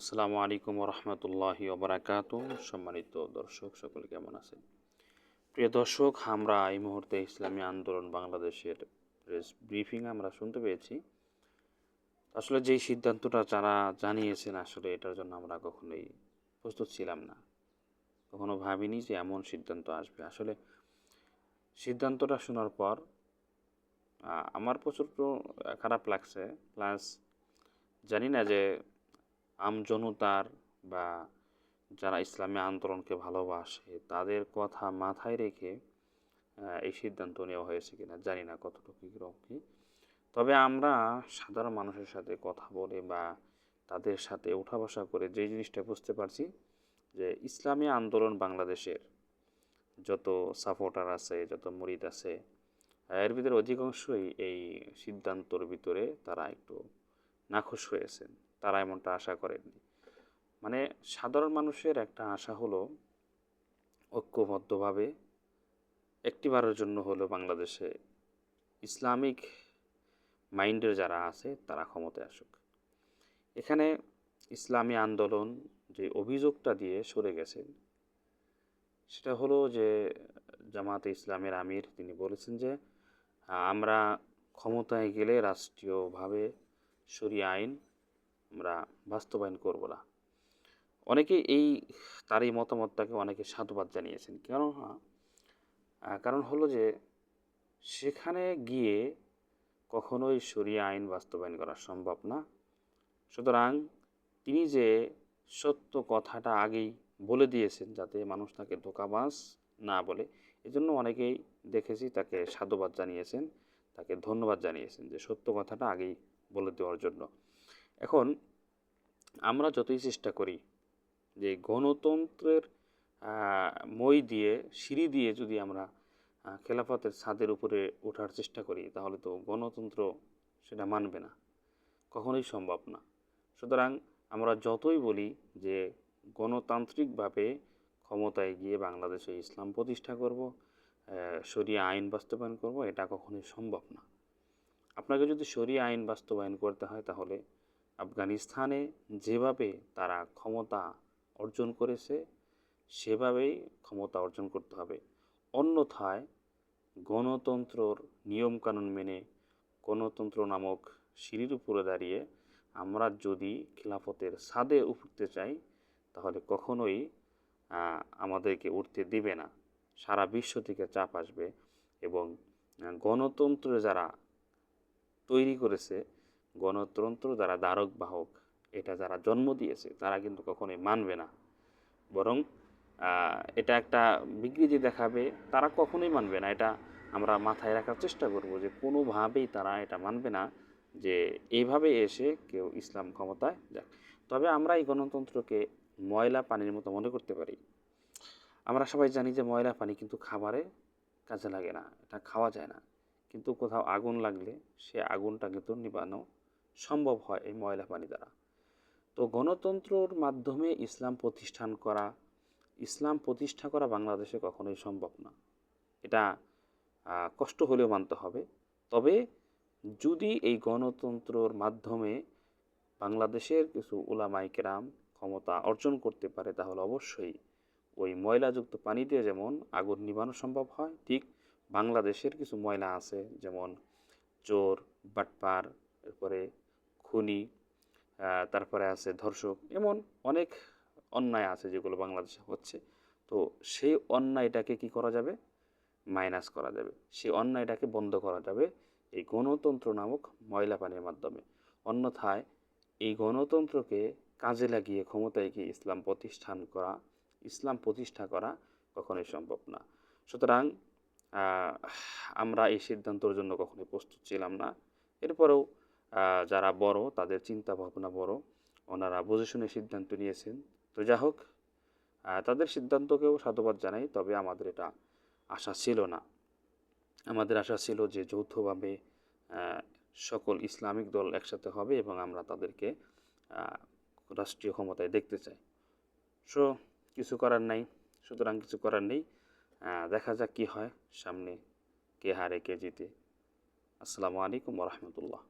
আসসালামু আলাইকুম রহমতুল্লাহি ওবরাকাত। সম্মানিত দর্শক, সকলে কেমন আছেন? প্রিয় দর্শক, আমরা এই মুহূর্তে ইসলামী আন্দোলন বাংলাদেশের প্রেস ব্রিফিং আমরা শুনতে পেয়েছি। আসলে যেই সিদ্ধান্তটা যারা জানিয়েছেন, আসলে এটার জন্য আমরা কখনোই প্রস্তুত ছিলাম না। কখনো ভাবিনি যে এমন সিদ্ধান্ত আসবে। আসলে সিদ্ধান্তটা শোনার পর আমার প্রচুর খারাপ লাগছে। প্লাস জানি না যে আমজনতার বা যারা ইসলামী আন্দোলনকে ভালোবাসে, তাদের কথা মাথায় রেখে এই সিদ্ধান্ত নেওয়া হয়েছে কিনা জানি না কতটুকু কী তবে আমরা সাধারণ মানুষের সাথে কথা বলে বা তাদের সাথে উঠা বসা করে যে জিনিসটা বুঝতে পারছি যে ইসলামী আন্দোলন বাংলাদেশের যত সাপোর্টার আছে, যত মরিদ আছে এর ভিতরে অধিকাংশই এই সিদ্ধান্তর ভিতরে তারা একটু নাখোশ হয়েছেন। তারা এমনটা আশা করেননি। মানে সাধারণ মানুষের একটা আশা হলো ঐক্যবদ্ধভাবে একটিবারের জন্য হলো বাংলাদেশে ইসলামিক মাইন্ডের যারা আছে, তারা ক্ষমতায় আসুক। এখানে ইসলামী আন্দোলন যে অভিযোগটা দিয়ে সরে গেছেন, সেটা হলো যে জামাতে ইসলামের আমির তিনি বলেছেন যে, আমরা ক্ষমতায় গেলে রাষ্ট্রীয়ভাবে সরিয়ে আইন আমরা বাস্তবায়ন করব না। অনেকে এই তার এই মতামতটাকে অনেকে সাধুবাদ জানিয়েছেন। কেন? আহ, কারণ হলো যে সেখানে গিয়ে কখনোই সরিয়ে আইন বাস্তবায়ন করা সম্ভব না। সুতরাং তিনি যে সত্য কথাটা আগেই বলে দিয়েছেন যাতে মানুষ তাকে ধোকাবাজ না বলে এজন্য অনেকেই দেখেছি তাকে সাধুবাদ জানিয়েছেন তাকে ধন্যবাদ জানিয়েছেন যে সত্য কথাটা আগেই বলে দেওয়ার জন্য। এখন আমরা যতই চেষ্টা করি যে গণতন্ত্রের মই দিয়ে, সিঁড়ি দিয়ে যদি আমরা খেলাফতের ছাদের উপরে ওঠার চেষ্টা করি, তাহলে তো গণতন্ত্র সেটা মানবে না। কখনোই সম্ভব না। সুতরাং আমরা যতই বলি যে গণতান্ত্রিকভাবে ক্ষমতায় গিয়ে বাংলাদেশে ইসলাম প্রতিষ্ঠা করব সরিয়া আইন বাস্তবায়ন করব, এটা কখনোই সম্ভব না। আপনাকে যদি সরিয়া আইন বাস্তবায়ন করতে হয় তাহলে আফগানিস্তানে যেভাবে তারা ক্ষমতা অর্জন করেছে, সেভাবেই ক্ষমতা অর্জন করতে হবে। অন্যথায় গণতন্ত্রর নিয়মকানুন মেনে গণতন্ত্র নামক সিঁড়ির উপরে দাঁড়িয়ে আমরা যদি খিলাফতের ছাদে উঠতে চাই, তাহলে কখনোই আমাদেরকে উঠতে দিবে না। সারা বিশ্ব থেকে চাপ আসবে এবং গণতন্ত্র যারা তৈরি করেছে গণতন্ত্র যারা ধারক বাহক, এটা যারা জন্ম দিয়েছে, তারা কিন্তু কখনোই মানবে না। বরং এটা একটা বিকৃতি দেখাবে, তারা কখনোই মানবে না। এটা আমরা মাথায় রাখার চেষ্টা করব যে কোনোভাবেই তারা এটা মানবে না যে এইভাবে এসে কেউ ইসলাম ক্ষমতায় যাক। তবে আমরা এই গণতন্ত্রকে ময়লা পানির মতো মনে করতে পারি। আমরা সবাই জানি যে ময়লা পানি কিন্তু খাবারে কাজে লাগে না, এটা খাওয়া যায় না। কিন্তু কোথাও আগুন লাগলে সে আগুনটা কিন্তু নিবানো সম্ভব হয় এই ময়লা পানি দ্বারা। তো গণতন্ত্রর মাধ্যমে ইসলাম প্রতিষ্ঠান করা, ইসলাম প্রতিষ্ঠা করা বাংলাদেশে কখনোই সম্ভব না। এটা কষ্ট হলেও মানতে হবে। তবে যদি এই গণতন্ত্রর মাধ্যমে বাংলাদেশের কিছু ওলামাই কেরাম ক্ষমতা অর্জন করতে পারে, তাহলে অবশ্যই ওই ময়লাযুক্ত পানি দিয়ে যেমন আগুন নিবানো সম্ভব হয়, ঠিক বাংলাদেশের কিছু ময়লা আছে, যেমন চোর, বাটপার, এরপরে খুনি তারপরে আছে ধর্ষক, এমন অনেক অন্যায় আছে যেগুলো বাংলাদেশে হচ্ছে। তো সেই অন্যায়টাকে কি করা যাবে? মাইনাস করা যাবে। সেই অন্যায়টাকে বন্ধ করা যাবে এই গণতন্ত্র নামক ময়লা পানির মাধ্যমে। অন্যথায় এই গণতন্ত্রকে কাজে লাগিয়ে ক্ষমতায় গিয়ে ইসলাম প্রতিষ্ঠান করা, ইসলাম প্রতিষ্ঠা করা কখনোই সম্ভব না। সুতরাং আমরা এই সিদ্ধান্তর জন্য কখনোই প্রস্তুত ছিলাম না। এরপরেও যারা বড়, তাদের চিন্তা ভাবনা বড়। ওনারা বুঝে শুনে সিদ্ধান্ত নিয়েছেন। তো যা হোক তাদের সিদ্ধান্তকেও সাধুবাদ জানাই, তবে আমাদের এটা আশা ছিল না। আমাদের আশা ছিল যে যৌথভাবে সকল ইসলামিক দল একসাথে হবে এবং আমরা তাদেরকে রাষ্ট্রীয় ক্ষমতায় দেখতে চাই। সো, কিছু করার নাই। সুতরাং কিছু করার নেই। দেখা যাক কি হয়। সামনে কে হারে, কে জিতে। আসসালামু আলাইকুম রহমতুল্লাহ।